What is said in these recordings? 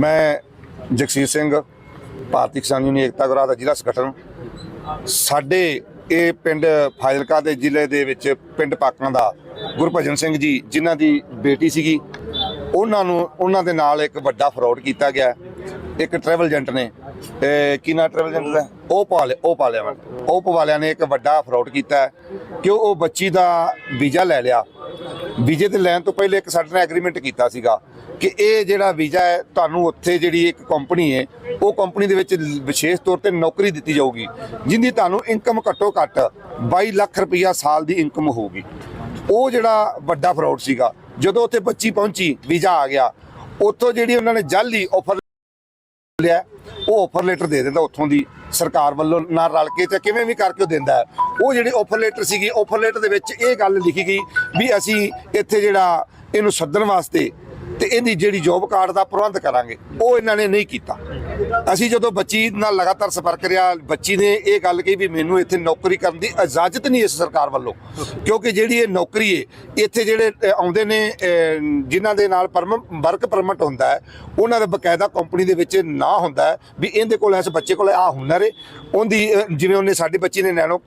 ਮੈਂ ਜਗਸੀਰ ਸਿੰਘ, ਭਾਰਤੀ ਕਿਸਾਨ ਯੂਨੀਅਨ ਏਕਤਾ ਗਰਾ ਦਾ ਜ਼ਿਲ੍ਹਾ ਸੰਗਠਨ, ਸਾਡੇ ਇਹ ਪਿੰਡ ਫਾਜ਼ਿਲਕਾ ਦੇ ਜ਼ਿਲ੍ਹੇ ਦੇ ਵਿੱਚ ਪਿੰਡ ਪਾਕਾਂ ਦਾ ਗੁਰਭਜਨ ਸਿੰਘ ਜੀ, ਜਿਨ੍ਹਾਂ ਦੀ ਬੇਟੀ ਸੀਗੀ, ਉਹਨਾਂ ਨੂੰ, ਉਹਨਾਂ ਦੇ ਨਾਲ ਇੱਕ ਵੱਡਾ ਫਰਾਡ ਕੀਤਾ ਗਿਆ। ਇੱਕ ਟਰੈਵਲ ਏਜੰਟ ਨੇ ਇਹ ਟਰੈਵਲ ਏਜੰਟ ਦਾ? ਉਹ ਪਾਲੇ ਉਹ ਪਾਲਿਆ ਮੈਂ। ਉਹ ਪਵਾਲਿਆਂ ਨੇ ਇੱਕ ਵੱਡਾ ਫਰਾਡ ਕੀਤਾ ਕਿ ਉਹ ਬੱਚੀ ਦਾ ਵੀਜ਼ਾ ਲੈ ਲਿਆ। ਵੀਜ਼ੇ ਤੇ ਲੈਣ ਤੋਂ ਪਹਿਲੇ ਇੱਕ ਸਾਡੇ ਨਾਲ ਐਗਰੀਮੈਂਟ ਕੀਤਾ ਸੀਗਾ। ਕਿ ਇਹ ਜਿਹੜਾ ਵੀਜ਼ਾ ਹੈ, ਤੁਹਾਨੂੰ ਉੱਥੇ ਜਿਹੜੀ ਇੱਕ ਕੰਪਨੀ ਹੈ, ਉਹ ਕੰਪਨੀ ਦੇ ਵਿੱਚ ਵਿਸ਼ੇਸ਼ ਤੌਰ ਤੇ ਨੌਕਰੀ ਦਿੱਤੀ ਜਾਊਗੀ ਜਿੰਦੀ ਤੁਹਾਨੂੰ ਇਨਕਮ ਘੱਟੋ ਘੱਟ 22 ਲੱਖ ਰੁਪਈਆ ਸਾਲ ਦੀ ਇਨਕਮ ਹੋਊਗੀ। ਉਹ ਜਿਹੜਾ ਵੱਡਾ ਫਰਾਡ ਸੀਗਾ, ਜਦੋਂ ਉੱਥੇ ਬੱਚੀ ਪਹੁੰਚੀ, ਵੀਜ਼ਾ ਆ ਗਿਆ, ਉੱਥੋਂ ਜਿਹੜੀ ਉਹਨਾਂ ਨੇ ਜਾਲੀ ਆਫਰ ਲਿਆ, ਉਹ ਆਫਰ ਲੈਟਰ ਦੇ ਦਿੰਦਾ ਉੱਥੋਂ ਦੀ ਸਰਕਾਰ ਵੱਲੋਂ, ਨਾਲ ਰਲ ਕੇ ਤੇ ਕਿਵੇਂ ਵੀ ਕਰਕੇ ਉਹ ਦਿੰਦਾ ਹੈ। ਉਹ ਜਿਹੜੀ ਆਫਰ ਲੈਟਰ ਸੀਗੀ ਆਫਰ ਲੈਟਰ ਦੇ ਵਿੱਚ ਇਹ ਗੱਲ ਲਿਖੀ ਗਈ ਵੀ ਅਸੀਂ ਇੱਥੇ ਜਿਹੜਾ ਇਹਨੂੰ ਸੱਦਣ ਵਾਸਤੇ ਤੇ ਇਹਦੀ ਜਿਹੜੀ ਜੋਬ ਕਾਰਡ ਦਾ ਪ੍ਰਬੰਧ ਕਰਾਂਗੇ ਉਹ ਇਹਨਾਂ ਨੇ ਨਹੀਂ ਕੀਤਾ। ਅਸੀਂ ਜਦੋਂ ਬੱਚੀ ਨਾਲ ਲਗਾਤਾਰ ਸੰਪਰਕ ਰਿਹਾ ਬੱਚੀ ਨੇ ਇਹ ਗੱਲ ਕਹੀ ਵੀ ਮੈਨੂੰ ਇੱਥੇ ਨੌਕਰੀ ਕਰਨ ਦੀ ਇਜਾਜ਼ਤ ਨਹੀਂ ਇਸ ਸਰਕਾਰ ਵੱਲੋਂ। ਕਿਉਂਕਿ ਜਿਹੜੀ ਇਹ ਨੌਕਰੀ ਹੈ ਇੱਥੇ ਜਿਹੜੇ ਆਉਂਦੇ ਨੇ ਅ, ਜਿਨ੍ਹਾਂ ਦੇ ਨਾਲ ਪਰਮ ਵਰਕ ਪਰਮਿਟ ਹੁੰਦਾ ਹੈ ਉਹਨਾਂ ਦਾ ਬਕਾਇਦਾ ਕੰਪਨੀ ਦੇ ਵਿੱਚ ਨਾ ਹੁੰਦਾ ਵੀ ਇਹਦੇ ਕੋਲ ਇਸ ਬੱਚੇ ਕੋਲ ਆ ਹੁਨਰ ਹੈ ਉਹਦੀ ਜਿਵੇਂ ਉਹਨੇ ਸਾਡੇ ਬੱਚੀ ਨੇ ਨੈਨੋ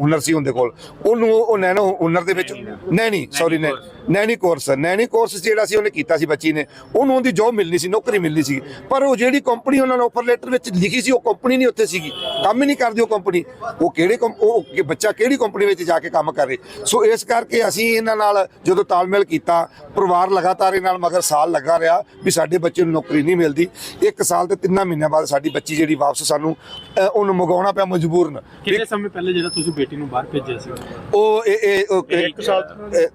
ਹੁਨਰ ਸੀ ਉਹਦੇ ਕੋਲ ਉਹਨੂੰ ਉਹ ਨੈਨੋ ਹੁਨਰ ਦੇ ਵਿੱਚ ਨੈਣੀ ਸੌਰੀ ਨੈਣੀ ਕੋਰਸ ਨੈਣੀ ਕੋਰਸ ਜਿਹੜਾ ਸੀ ਉਹਨੇ ਕੀਤਾ ਸੀ ਬੱਚੀ ਨੇ ਉਹਨੂੰ ਉਹਦੀ ਜੋਬ ਮਿਲਣੀ ਸੀ ਨੌਕਰੀ ਮਿਲਣੀ ਸੀ। ਪਰ ਉਹ ਜਿਹੜੀ ਕੰਪਨੀ ਉਹਨਾਂ ਨੇ ਆਫਰ ਲੈਟਰ ਵਿੱਚ ਲਿਖੀ ਸੀ ਉਹ ਕੰਪਨੀ ਨਹੀਂ ਉੱਥੇ ਸੀਗੀ। ਕੰਮ ਹੀ ਨਹੀਂ ਕਰਦੀ ਉਹ ਕੰਪਨੀ ਉਹ ਕਿਹੜੇ ਉਹ ਬੱਚਾ ਕਿਹੜੀ ਕੰਪਨੀ ਵਿੱਚ ਜਾ ਕੇ ਕੰਮ ਕਰੇ? ਸੋ ਇਸ ਕਰਕੇ ਅਸੀਂ ਇਹਨਾਂ ਨਾਲ ਜਦੋਂ ਤਾਲਮੇਲ ਕੀਤਾ ਪਰਿਵਾਰ ਲਗਾਤਾਰ ਇਹਨਾਂ ਨਾਲ ਮਗਰ ਸਾਲ ਲੱਗਾ ਰਿਹਾ ਵੀ ਸਾਡੇ ਬੱਚੇ ਨੂੰ ਨੌਕਰੀ ਨਹੀਂ ਮਿਲਦੀ। ਇੱਕ ਸਾਲ ਤੇ ਤਿੰਨਾਂ ਮਹੀਨਿਆਂ ਬਾਅਦ ਸਾਡੀ ਬੱਚੀ ਜਿਹੜੀ ਵਾਪਸ ਸਾਨੂੰ ਉਹਨੂੰ ਮੰਗਾਉਣਾ ਪਿਆ ਮਜਬੂਰਨ। ਕਿੰਨੇ ਸਮੇਂ ਪਹਿਲੇ ਜਿਹੜਾ ਤੁਸੀਂ ਬੇਟੀ ਨੂੰ ਬਾਹਰ ਭੇਜਿਆ ਸੀ? ਉਹ ਇਹ ਇਹ ਉਹ- ਇੱਕ ਸਾਲ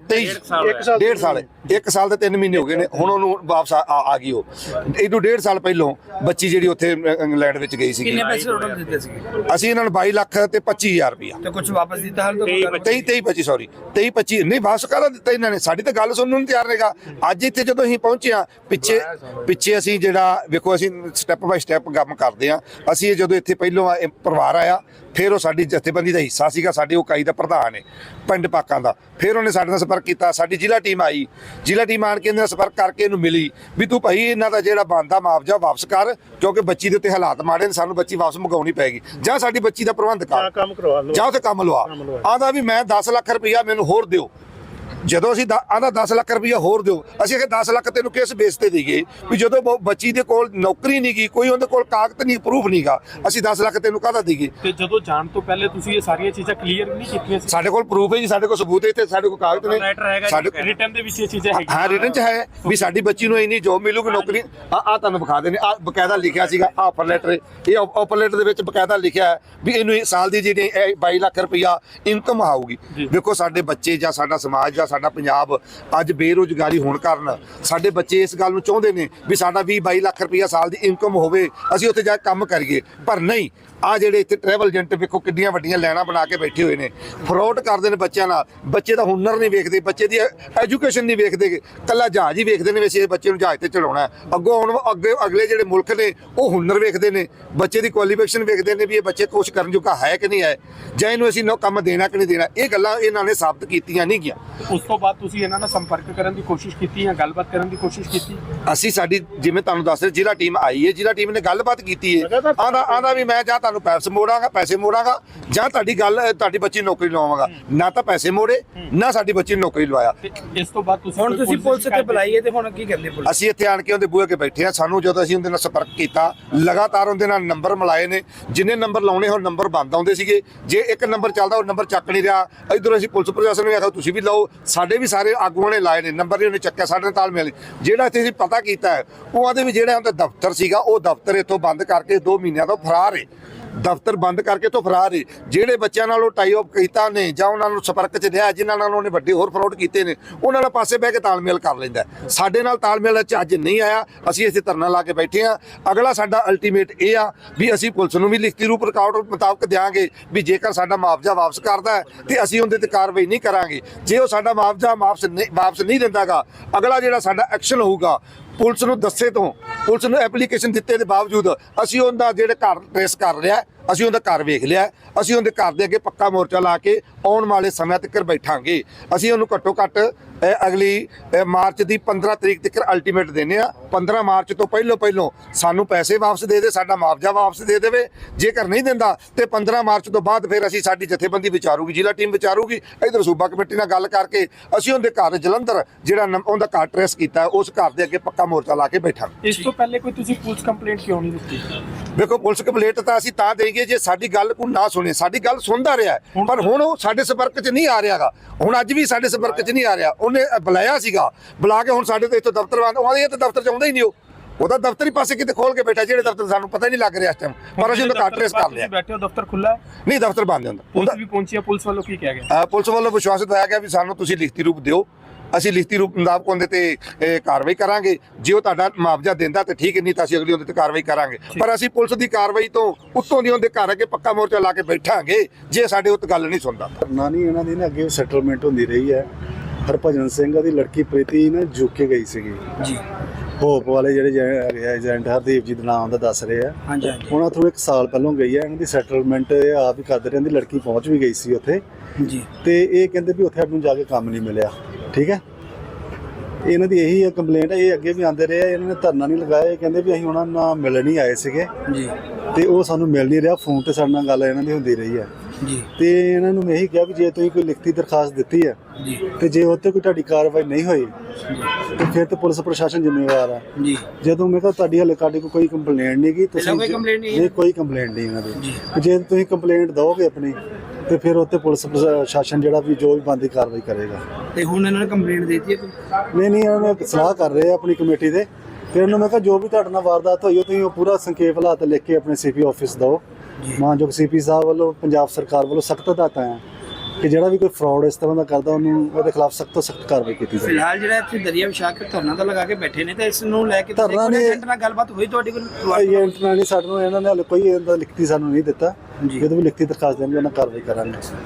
23 ਇੱਕ ਸਾਲ ਡੇਢ ਸਾਲ ਇੱਕ ਸਾਲ ਤੇ 3 ਮਹੀਨੇ ਹੋ ਗਏ ਨੇ। ਹੁਣ ਉਹਨੂੰ ਵਾਪਸ ਆ ਆ ਗਈ ਉਹ। ਇਹਨੂੰ ਡੇਢ ਸਾਲ ਪਹਿਲੋਂ ਬੱਚੀ ਜਿਹੜੀ ਉੱਥੇ ਇੰਗਲੈਂਡ ਵਿੱਚ ਗਈ ਸੀ ਕਿੰਨੇ ਪੈਸੇ ਟੋਟਲ ਦਿੱਤੇ ਸੀ ਅਸੀਂ ਇਹਨਾਂ ਨੂੰ 22 ਲੱਖ ਤੇ 25000 ਰੁਪਇਆ। ਤੇ ਕੁਝ ਵਾਪਸ ਦਿੱਤਾ ਹਾਲ ਤੋਂ 23 23 25 ਸੌਰੀ 23 25 ਨਹੀਂ ਵਾਪਸ ਕਾਹਦਾ ਦਿੱਤਾ ਇਹਨਾਂ ਨੇ। ਸਾਡੀ ਤਾਂ ਗੱਲ ਸੁਣਨ ਨੂੰ ਤਿਆਰ ਰਹੇਗਾ ਅੱਜ ਇੱਥੇ ਜਦੋਂ ਅਸੀਂ ਪਹੁੰਚੇ ਆ ਪਿੱਛੇ ਪਿੱਛੇ ਅਸੀਂ ਜਿਹੜਾ ਵੇਖੋ ਅਸੀਂ ਸਟੈਪ ਬਾਈ ਸਟੈਪ ਕੰਮ ਕਰਦੇ ਆ ਅਸੀਂ ਇਹ ਜਦੋਂ ਇੱਥੇ ਪਹਿਲੋਂ ਇਹ ਪਰਿਵਾਰ ਆਇਆ ਫਿਰ ਉਹ ਸਾਡੀ ਜਥੇਬੰਦੀ ਦਾ ਹਿੱਸਾ ਸੀਗਾ ਸਾਡੇ ਉਹ ਕਾਈ ਦਾ ਪ੍ਰਧਾਨ ਹੈ ਪਿੰਡ ਪਾਕਾਂ ਦਾ। ਫਿਰ ਉਹਨੇ ਸਾਡੇ ਨਾਲ ਸੰਪਰਕ ਕੀਤਾ ਸਾਡੀ ਜ਼ਿਲ੍ਹਾ ਟੀਮ ਆਈ। ਜ਼ਿਲ੍ਹਾ ਟੀਮ ਆਣ ਕੇ ਇਹਦੇ ਨਾਲ ਸੰਪਰਕ ਕਰਕੇ ਇਹਨੂੰ ਮਿਲੀ ਵੀ ਤੂੰ ਭਾਈ ਇਹਨਾਂ ਦਾ ਜਿਹੜਾ ਬਣਦਾ ਮੁਆਵਜ਼ਾ ਵਾਪਸ ਕਰ ਕਿਉਂਕਿ ਬੱਚੀ ਦੇ ਉੱਤੇ ਹਾਲਾਤ ਮਾੜੇ ਨੇ ਸਾਨੂੰ ਬੱਚੀ ਵਾਪਸ ਮੰਗਾਉਣੀ ਪੈਗੀ ਜਾਂ ਸਾਡੀ ਬੱਚੀ ਦਾ ਪ੍ਰਬੰਧ ਕਰ। ਕੰਮ ਕਰਵਾ ਲਓ। ਜਾ ਉੱਥੇ ਕੰਮ ਲਵਾ। ਆਂਦਾ ਵੀ ਮੈਂ 10 ਲੱਖ ਰੁਪਈਆ ਮੈਨੂੰ ਹੋਰ ਦਿਓ। ਜਦੋਂ ਅਸੀਂ ਆਂਦਾ 10 ਲੱਖ ਰੁਪਈਆ ਹੋਰ ਦਿਓ ਅਸੀਂ ਕਿ 10 ਲੱਖ ਤੈਨੂੰ ਕਿਸ ਬੇਸ ਤੇ ਦੇਈਏ? ਵੀ ਜਦੋਂ ਬੱਚੀ ਦੇ ਕੋਲ ਨੌਕਰੀ ਨਹੀਂ ਗਈ ਕੋਈ ਉਹਦੇ ਕੋਲ ਕਾਗਜ਼ ਨਹੀਂ ਪ੍ਰੂਫ ਨਹੀਂਗਾ ਅਸੀਂ 10 ਲੱਖ ਤੈਨੂੰ ਕਾਹਦਾ ਦੇਈਏ? ਤੇ ਜਦੋਂ ਜਾਣ ਤੋਂ ਪਹਿਲੇ ਤੁਸੀਂ ਇਹ ਸਾਰੀਆਂ ਚੀਜ਼ਾਂ ਕਲੀਅਰ ਨਹੀਂ ਕੀਤੀਆਂ ਸੀ? ਸਾਡੇ ਕੋਲ ਪ੍ਰੂਫ ਹੈ ਜੀ ਸਾਡੇ ਕੋਲ ਸਬੂਤ ਹੈ ਤੇ ਸਾਡੇ ਕੋਲ ਕਾਗਜ਼ ਨੇ। ਸਾਡੇ ਰਿਟਰਨ ਦੇ ਵਿੱਚ ਇਹ ਚੀਜ਼ਾਂ ਹੈਗੀਆਂ। ਹਾਂ ਰਿਟਨ ਚ ਹੈ ਵੀ ਸਾਡੀ ਬੱਚੀ ਨੂੰ ਇੰਨੀ ਜੋਬ ਮਿਲੂਗੀ ਨੌਕਰੀ ਆ ਆ ਤੁਹਾਨੂੰ ਵਿਖਾ ਦੇਣੇ ਆ ਬਕਾਇਦਾ ਲਿਖਿਆ ਸੀਗਾ ਆਫਰ ਲੈਟਰ ਇਹ ਆਫਰ ਲੈਟਰ ਦੇ ਵਿੱਚ ਬਕਾਇਦਾ ਲਿਖਿਆ ਹੈ ਵੀ ਇਹਨੂੰ ਇਹ ਸਾਲ ਦੀ ਜਿਹੜੀ ਇਹ 22 ਲੱਖ ਰੁਪਈਆ ਇਨਕਮ ਆਊਗੀ। ਦੇਖੋ ਸਾਡੇ ਬੱਚੇ ਜਾਂ ਸਾਡਾ ਸਮਾਜ ਜਾਂ ਸਾਡਾ ਪੰਜਾਬ ਅੱਜ ਬੇਰੋਜ਼ਗਾਰੀ ਹੋਣ ਕਾਰਨ ਸਾਡੇ ਬੱਚੇ ਇਸ ਗੱਲ ਨੂੰ ਚਾਹੁੰਦੇ ਨੇ ਵੀ ਸਾਡਾ 20 22 ਲੱਖ ਰੁਪਈਆ ਸਾਲ ਦੀ ਇਨਕਮ ਹੋਵੇ, ਅਸੀਂ ਉੱਥੇ ਜਾ ਕੇ ਕੰਮ ਕਰੀਏ। ਪਰ ਨਹੀਂ, ਆ ਜਿਹੜੇ ਇੱਥੇ ਟਰੈਵਲ ਏਜੰਟ ਵੇਖੋ ਕਿੰਨੀਆਂ ਵੱਡੀਆਂ ਲਾਈਨਾਂ ਬਣਾ ਕੇ ਬੈਠੇ ਹੋਏ ਨੇ। ਫਰੋਡ ਕਰਦੇ ਨੇ ਬੱਚਿਆਂ ਨਾਲ। ਬੱਚੇ ਦਾ ਹੁਨਰ ਨਹੀਂ ਵੇਖਦੇ, ਬੱਚੇ ਦੀ ਐਜੂਕੇਸ਼ਨ ਨਹੀਂ ਵੇਖਦੇ। ਕੱਲਾ ਜਹਾਜ਼ ਹੀ ਵੇਖਦੇ ਨੇ ਵੀ ਅਸੀਂ ਇਹ ਬੱਚੇ ਨੂੰ ਜਹਾਜ਼ ਤੇ ਚੜਾਉਣਾ ਅੱਗੋਂ ਹੁਣ ਅੱਗੇ, ਅਗਲੇ ਜਿਹੜੇ ਮੁਲਕ ਨੇ, ਉਹ ਹੁਨਰ ਵੇਖਦੇ ਨੇ। ਬੱਚੇ ਦੀ ਕੁਆਲੀਫਿਕੇਸ਼ਨ ਵੇਖਦੇ ਨੇ ਵੀ ਇਹ ਬੱਚੇ ਕੁਛ ਕਰਨ ਜੋਗਾ ਹੈ ਕਿ ਨਹੀਂ ਹੈ। ਜਾਂ ਇਹਨੂੰ ਅਸੀਂ ਨੋ ਕੰਮ ਦੇਣਾ ਕਿ ਨਹੀਂ ਦੇਣਾ, ਇਹ ਗੱਲਾਂ ਇਹਨਾਂ ਨੇ ਸਾਬਤ ਕੀਤੀਆਂ ਨਹੀਂ ਗਿਆ ਤੋਂ ਬਾਅਦ ਤੁਸੀਂ ਇਹਨਾਂ ਨਾਲ ਸੰਪਰਕ ਕਰਨ ਦੀ ਕੋਸ਼ਿਸ਼ ਕੀਤੀ ਜਾਂ ਗੱਲਬਾਤ ਕਰਨ ਦੀ ਕੋਸ਼ਿਸ਼ ਕੀਤੀ? ਅਸੀਂ ਸਾਡੀ ਜਿਵੇਂ ਤੁਹਾਨੂੰ ਦੱਸ ਰਹੇ ਜ਼ਿਲ੍ਹਾ ਟੀਮ ਆਈ ਹੈ ਜ਼ਿਲ੍ਹਾ ਟੀਮ ਨੇ ਗੱਲਬਾਤ ਕੀਤੀ ਹੈ ਆਂਦਾ ਆਂਦਾ ਵੀ ਮੈਂ ਜਾਂ ਤੁਹਾਨੂੰ ਪੈਸੇ ਮੋੜਾਂਗਾ ਪੈਸੇ ਮੋੜਾਂਗਾ ਜਾਂ ਤੁਹਾਡੀ ਗੱਲ ਤੁਹਾਡੀ ਬੱਚੀ ਨੌਕਰੀ ਲਵਾਵਾਂਗਾ। ਨਾ ਤਾਂ ਪੈਸੇ ਮੋੜੇ ਨਾ ਸਾਡੀ ਬੱਚੀ ਨੌਕਰੀ ਲਵਾਇਆ। ਇਸ ਤੋਂ ਬਾਅਦ ਤੁਸੀਂ ਹੁਣ ਤੁਸੀਂ ਪੁਲਿਸ ਤੇ ਬੁਲਾਈਏ ਤੇ ਹੁਣ ਕੀ ਕਹਿੰਦੇ ਪੁਲਿਸ? ਅਸੀਂ ਇੱਥੇ ਆਣ ਕੇ ਉਹਦੇ ਬੂਹੇ ਕੇ ਬੈਠੇ ਆ ਸਾਨੂੰ ਜਦੋਂ ਅਸੀਂ ਉਹਦੇ ਨਾਲ ਸੰਪਰਕ ਕੀਤਾ ਲਗਾਤਾਰ ਉਹਦੇ ਨਾਲ ਨੰਬਰ ਮਿਲਾਏ ਨੇ। ਜਿੰਨੇ ਨੰਬਰ ਲਾਉਣੇ ਹੋ ਨੰਬਰ ਬੰਦ ਆਉਂਦੇ ਸੀਗੇ। ਜੇ ਇੱਕ ਨੰਬਰ ਚੱਲਦਾ ਉਹ ਨੰਬਰ ਚੱਕ ਨਹੀਂ ਰਿਹਾ। ਇਧਰੋਂ ਅਸੀਂ ਪੁਲਿਸ ਪ੍ਰਸ਼ਾਸਨ ਨੂੰ ਵੀ ਆਖਿਆ ਤੁਸੀਂ ਵੀ ਲਾਓ ਸਾਡੇ ਵੀ ਸਾਰੇ ਆਗੂਆਂ ਨੇ ਲਾਏ ਨੇ ਨੰਬਰ ਨਹੀਂ ਉਹਨੇ ਚੱਕਿਆ ਸਾਡੇ ਨਾਲ ਤਾਲਮੇਲ ਨਹੀਂ। ਜਿਹੜਾ ਇੱਥੇ ਅਸੀਂ ਪਤਾ ਕੀਤਾ ਹੈ, ਉਹ ਆਦੇ ਵੀ ਜਿਹੜਾ ਉਹਦਾ ਦਫ਼ਤਰ ਸੀਗਾ ਉਹ ਦਫ਼ਤਰ ਇੱਥੋਂ ਬੰਦ ਕਰਕੇ 2 ਮਹੀਨਿਆਂ ਤੋਂ ਫਰਾਰ ਹੈ ਦਫ਼ਤਰ ਬੰਦ ਕਰਕੇ ਤੋਂ ਫਰਾਰ ਹੈ ਜਿਹੜੇ ਬੱਚਿਆਂ ਨਾਲ ਉਹ ਟਾਈ ਅਪ ਕੀਤਾ ਨੇ ਜਾਂ ਉਹਨਾਂ ਨੂੰ ਸੰਪਰਕ ਚ ਰਿਹਾ ਜਿਨ੍ਹਾਂ ਨਾਲ ਉਹਨੇ ਵੱਡੇ ਹੋਰ ਫਰਾਡ ਕੀਤੇ ਨੇ, ਉਹਨਾਂ ਨਾਲ ਪਾਸੇ ਬਹਿ ਕੇ ਤਾਲਮੇਲ ਕਰ ਲੈਂਦਾ ਸਾਡੇ ਨਾਲ ਤਾਲਮੇਲ ਚ ਅੱਜ ਨਹੀਂ ਆਇਆ, ਅਸੀਂ ਇੱਥੇ ਧਰਨਾ ਲਾ ਕੇ ਬੈਠੇ ਆ ਅਗਲਾ ਸਾਡਾ ਅਲਟੀਮੇਟ ਇਹ ਆ ਵੀ ਅਸੀਂ ਪੁਲਿਸ ਨੂੰ ਵੀ ਲਿਖਤੀ ਰੂਪ ਰਿਕਾਰਡ ਮੁਤਾਬਕ ਦਿਆਂਗੇ ਵੀ ਜੇਕਰ ਸਾਡਾ ਮੁਆਵਜ਼ਾ ਵਾਪਸ ਕਰਦਾ ਹੈ, ਤੇ ਅਸੀਂ ਉਹਦੇ ਤੇ ਕਾਰਵਾਈ ਨਹੀਂ ਕਰਾਂਗੇ। ਜੇ ਉਹ ਸਾਡਾ ਮੁਆਵਜ਼ਾ ਵਾਪਸ ਨਹੀਂ ਵਾਪਸ ਨਹੀਂ ਦਿੰਦਾਗਾ, ਅਗਲਾ ਜਿਹੜਾ ਸਾਡਾ ਐਕਸ਼ਨ ਹੋਊਗਾ ਪੁਲਿਸ ਨੂੰ ਦੱਸੇ ਤੋਂ, ਪੁਲਿਸ ਨੂੰ ਐਪਲੀਕੇਸ਼ਨ ਦਿੱਤੇ ਦੇ ਬਾਵਜੂਦ ਅਸੀਂ ਉਹਦਾ ਜਿਹੜਾ ਘਰ ਟ੍ਰੇਸ ਕਰ ਰਿਹਾ ਅਸੀਂ ਉਹਦਾ ਘਰ ਵੇਖ ਲਿਆ, ਅਸੀਂ ਉਹਦੇ ਘਰ ਦੇ ਅੱਗੇ ਪੱਕਾ ਮੋਰਚਾ ਲਾ ਕੇ ਆਉਣ ਵਾਲੇ ਸਮੇਂ ਤੱਕ ਬੈਠਾਂਗੇ। ਅਸੀਂ ਉਹਨੂੰ ਘੱਟੋ ਘੱਟ ਅਗਲੀ ਮਾਰਚ ਦੀ 15 ਤਰੀਕ ਤੱਕ ਅਲਟੀਮੇਟ ਦੇਣੇ ਆ। 15 ਮਾਰਚ ਤੋਂ ਪਹਿਲਾਂ ਪਹਿਲਾਂ ਸਾਨੂੰ ਪੈਸੇ ਵਾਪਸ ਦੇ ਦੇ ਸਾਡਾ ਮੁਆਵਜ਼ਾ ਵਾਪਸ ਦੇ ਦੇਵੇ। ਜੇਕਰ ਨਹੀਂ ਦਿੰਦਾ ਤੇ 15 ਮਾਰਚ ਤੋਂ ਬਾਅਦ ਫਿਰ ਅਸੀਂ ਸਾਡੀ ਜਥੇਬੰਦੀ ਵਿਚਾਰੂਗੀ ਜ਼ਿਲ੍ਹਾ ਟੀਮ ਵਿਚਾਰੂਗੀ। ਇਧਰ ਸੂਬਾ ਕਮੇਟੀ ਨਾਲ ਗੱਲ ਕਰਕੇ ਅਸੀਂ ਉਹਦੇ ਘਰ ਜਲੰਧਰ ਜਿਹੜਾ ਉਹਦਾ ਘਰ ਟ੍ਰੇਸ ਕੀਤਾ ਉਸ ਘਰ ਦੇ ਅੱਗੇ ਪੱਕਾ ਮੋਰਚਾ ਲਾ ਕੇ ਬੈਠਾਂਗੇ ਇਸ ਤੋਂ ਪਹਿਲੇ ਕੋਈ ਤੁਸੀਂ ਪੁਲਿਸ ਕੰਪਲੇਂਟ ਕਿਉਂ ਨਹੀਂ ਦਿੱਤੀ? ਵੇਖੋ ਪੁਲਿਸ ਕੰਪਲੇਂਟ ਤਾਂ ਅਸੀਂ ਤਾਂ ਦੇਈਏ ਜੇ ਸਾਡੀ ਗੱਲ ਕੋਈ ਨਾ ਸੁਣੇ। ਸਾਡੀ ਗੱਲ ਸੁਣਦਾ ਰਿਹਾ। ਪਰ ਹੁਣ ਉਹ ਸਾਡੇ ਸੰਪਰਕ 'ਚ ਨਹੀਂ ਆ ਰਿਹਾਗਾ। ਹੁਣ ਅੱਜ ਵੀ ਸਾਡੇ ਸੰਪਰਕ 'ਚ ਨਹੀਂ ਆ ਰਿਹਾ। ਉਹਨੇ ਬੁਲਾਇਆ ਸੀਗਾ ਬੁਲਾ ਕੇ ਹੁਣ ਸਾਡੇ ਤੋਂ ਇੱਥੋਂ ਦਫ਼ਤਰ ਬੰਦ ਉਹਨਾਂ ਦੇ ਤਾਂ ਦਫ਼ਤਰ 'ਚ ਆਉਂਦਾ ਹੀ ਨਹੀਂ ਉਹ। ਉਹਦਾ ਦਫ਼ਤਰ ਹੀ ਪਾਸੇ ਕਿਤੇ ਖੋਲ ਕੇ ਬੈਠਾ ਜਿਹੜੇ ਦਫ਼ਤਰ ਸਾਨੂੰ ਪਤਾ ਹੀ ਨਹੀਂ ਲੱਗ ਰਿਹਾ ਇਸ ਟਾਈਮ ਪਰ ਅਸੀਂ ਉਹਦਾ ਟ੍ਰੇਸ ਕਰ ਲਿਆ। ਬੈਠੇ ਹੋ ਦਫ਼ਤਰ ਖੁੱਲਾ ਹੈ? ਨਹੀਂ ਦਫ਼ਤਰ ਬੰਦ ਹੁੰਦਾ ਪੁਲਿਸ ਵੀ ਪਹੁੰਚੀ ਹੈ ਪੁਲਿਸ ਵੱਲੋਂ ਕੀ ਕਿਹਾ ਗਿਆ? ਪੁਲਿਸ ਵੱਲੋਂ ਵਿਸ਼ਵਾਸ ਦਿਵਾਇਆ ਗਿਆ ਵੀ ਸਾਨੂੰ ਤੁਸੀਂ ਲਿਖਤੀ ਰੂਪ ਦਿਓ। ਅਸੀਂ ਲਿਖਤੀ ਰੂਪ ਮੁਤਾਬਕ ਉਹਦੇ ਤੇ ਇਹ, ਕਾਰਵਾਈ ਕਰਾਂਗੇ। ਜੇ ਉਹ ਤੁਹਾਡਾ ਮੁਆਵਜ਼ਾ ਦਿੰਦਾ ਤੇ ਠੀਕ ਨਹੀਂ ਤਾਂ ਅਸੀਂ ਅਗਲੀ ਉਹਦੇ ਤੇ ਕਾਰਵਾਈ ਕਰਾਂਗੇ। ਪਰ ਅਸੀਂ ਪੁਲਿਸ ਦੀ ਕਾਰਵਾਈ ਤੋਂ ਉੱਤੋਂ ਦੀ ਉਹਦੇ ਘਰ ਅੱਗੇ ਪੱਕਾ ਮੋਰਚਾ ਲਾ ਕੇ ਬੈਠਾਂਗੇ ਜੇ ਸਾਡੇ ਉੱਤੇ ਗੱਲ ਨਹੀਂ ਸੁਣਦਾ। ਕਰਨਾ ਨਹੀਂ ਇਹਨਾਂ ਦੀ ਨਾ ਅੱਗੇ ਸੈਟਲਮੈਂਟ ਹੁੰਦੀ ਰਹੀ ਹੈ। ਹਰਭਜਨ ਸਿੰਘ ਦੀ ਲੜਕੀ ਪ੍ਰੀਤੀ ਨਾ ਜੁੱਕ ਕੇ ਗਈ ਸੀਗੀ। ਜੀ। ਹੋਪ ਵਾਲੇ ਜਿਹੜੇ ਏਜੰਟ ਹਰਦੀਪ ਜੀ ਦਾ ਨਾਮ ਦਾ ਦੱਸ ਰਹੇ ਆ। ਹਾਂਜੀ ਹਾਂਜੀ। ਉਹਨਾਂ ਇੱਕ ਸਾਲ ਪਹਿਲਾਂ ਗਈ ਹੈ ਇਹਨਾਂ ਦੀ ਸੈਟਲਮੈਂਟ ਆਪ ਹੀ ਕਰਦੇ ਰਹੇ ਦੀ ਲੜਕੀ ਪਹੁੰਚ ਵੀ ਗਈ ਸੀ ਉੱਥੇ। ਜੀ। ਤੇ ਇਹ ਕਹਿੰਦੇ ਵੀ ਉੱਥੇ ਸਾਨੂੰ ਜਾ ਕੇ ਕੰਮ ਨਹੀਂ ਮਿਲਿਆ ਠੀਕ ਹੈ ਇਹਨਾਂ ਦੀ ਇਹੀ ਕੰਪਲੇਂਟ ਹੈ ਇਹ ਅੱਗੇ ਵੀ ਆਉਂਦੇ ਰਹੇ ਆ, ਇਹਨਾਂ ਨੇ ਧਰਨਾ ਨਹੀਂ ਲਗਾਇਆ ਇਹ ਕਹਿੰਦੇ ਵੀ ਅਸੀਂ ਉਹਨਾਂ ਨਾਲ ਮਿਲਣ ਹੀ ਆਏ ਸੀਗੇ। ਜੀ। ਤੇ ਉਹ ਸਾਨੂੰ ਮਿਲ ਨਹੀਂ ਰਿਹਾ ਫੋਨ ਤੇ ਸਾਡੇ ਨਾਲ ਗੱਲ ਇਹਨਾਂ ਦੀ ਹੁੰਦੀ ਰਹੀ ਹੈ ਜੀ। ਤੇ ਇਹਨਾਂ ਨੂੰ ਮੈਂ ਇਹੀ ਕਿਹਾ ਵੀ ਜੇ ਤੁਸੀਂ ਕੋਈ ਲਿਖਤੀ ਦਰਖਾਸਤ ਦਿੱਤੀ ਹੈ ਜੀ। ਤੇ ਜੇ ਉੱਤੇ ਕੋਈ ਤੁਹਾਡੀ ਕਾਰਵਾਈ ਨਹੀਂ ਹੋਈ ਤੇ ਫਿਰ ਤੇ ਪੁਲਿਸ ਪ੍ਰਸ਼ਾਸਨ ਜ਼ਿੰਮੇਵਾਰ ਹੈ ਜੀ। ਜਦੋਂ ਮੈਂ ਕਿਹਾ ਤੁਹਾਡੀ ਹਲੇ ਕਾਡੀ ਕੋਈ ਕੰਪਲੇਂਟ ਨਹੀਂ ਗਈ ਪਹਿਲਾਂ ਕੋਈ complaint ਨਹੀਂ? ਨਹੀਂ ਕੋਈ ਕੰਪਲੇਂਟ ਨਹੀਂ ਇਹਨਾਂ। ਦੀ। ਜੇ। ਤੁਸੀਂ ਕੰਪਲੇਂਟ ਦਿਓਗੇ ਆਪਣੀ ਤੇ ਫਿਰ ਉੱਤੇ ਪੁਲਿਸ ਪ੍ਰਸ਼ਾਸਨ ਜਿਹੜਾ ਵੀ ਜੋ ਵੀ ਬੰਦੀ ਕਾਰਵਾਈ ਕਰੇਗਾ। ਤੇ ਹੁਣ ਇਹਨਾਂ ਨੇ ਕੰਪਲੇਂਟ ਦੇ ਦਿੱਤੀ ਹੈ? ਨਹੀਂ ਨਹੀਂ ਇਹਨਾਂ ਨੇ ਸਲਾਹ ਕਰ ਰਹੇ ਆ ਆਪਣੀ ਕਮੇਟੀ ਦੇ। ਫਿਰ ਇਹਨਾਂ ਨੂੰ ਮੈਂ ਕਿਹਾ ਜੋ ਵੀ ਤੁਹਾਡੇ ਨਾਲ ਵਾਰਦਾਤ ਹੋਈ ਉਹ ਤੁਸੀਂ ਉਹ ਪੂਰਾ ਸੰਖੇਪ ਹਾਲਾਤ ਲਿਖ ਕੇ ਆਪਣੇ ਸੀਪੀ ਆਫਿਸ ਦਿਓ। ਮਾਨਯੋਗ ਸੀਪੀ ਸਾਹਿਬ ਵੱਲੋਂ ਪੰਜਾਬ ਸਰਕਾਰ ਵੱਲੋਂ ਸਖਤ ਹਦਾਇਤਾਂ ਆ ਕਿ ਜਿਹੜਾ ਵੀ ਕੋਈ ਫਰਾਡ ਇਸ ਤਰ੍ਹਾਂ ਦਾ ਕਰਦਾ ਉਹਨੂੰ ਉਹਦੇ ਖਿਲਾਫ ਸਖਤ ਤੋਂ ਸਖਤ ਕਾਰਵਾਈ ਕੀਤੀ ਜਾਵੇ। ਫਿਲਹਾਲ ਜਿਹੜਾ ਇੱਥੇ ਦਰਿਆ ਕੇ ਧਰਨਾ ਤਾਂ ਲਗਾ ਕੇ ਬੈਠੇ ਨੇ ਤੇ ਇਸ ਨੂੰ ਲੈ ਕੇ ਧਰਨਾ ਨੇ- ਏਜੰਟ ਨਾਲ ਗੱਲਬਾਤ ਹੋਈ ਤੁਹਾਡੀ ਕੋਈ ਏਜੰਟ ਨਾਲ? ਨਹੀਂ ਸਾਡੇ ਨੂੰ ਇਹਨਾਂ ਨੇ ਹਾਲੇ ਕੋਈ ਇਹਦਾ ਲਿਖਤੀ ਸਾਨੂੰ ਨਹੀਂ ਦਿੱਤਾ। ਜਦੋਂ ਵੀ ਲਿਖਤੀ ਦਰਖਾਸਤ ਦੇਣਗੇ ਉਹਨਾਂ ਕਾਰਵਾਈ ਕਰਾਂਗੇ।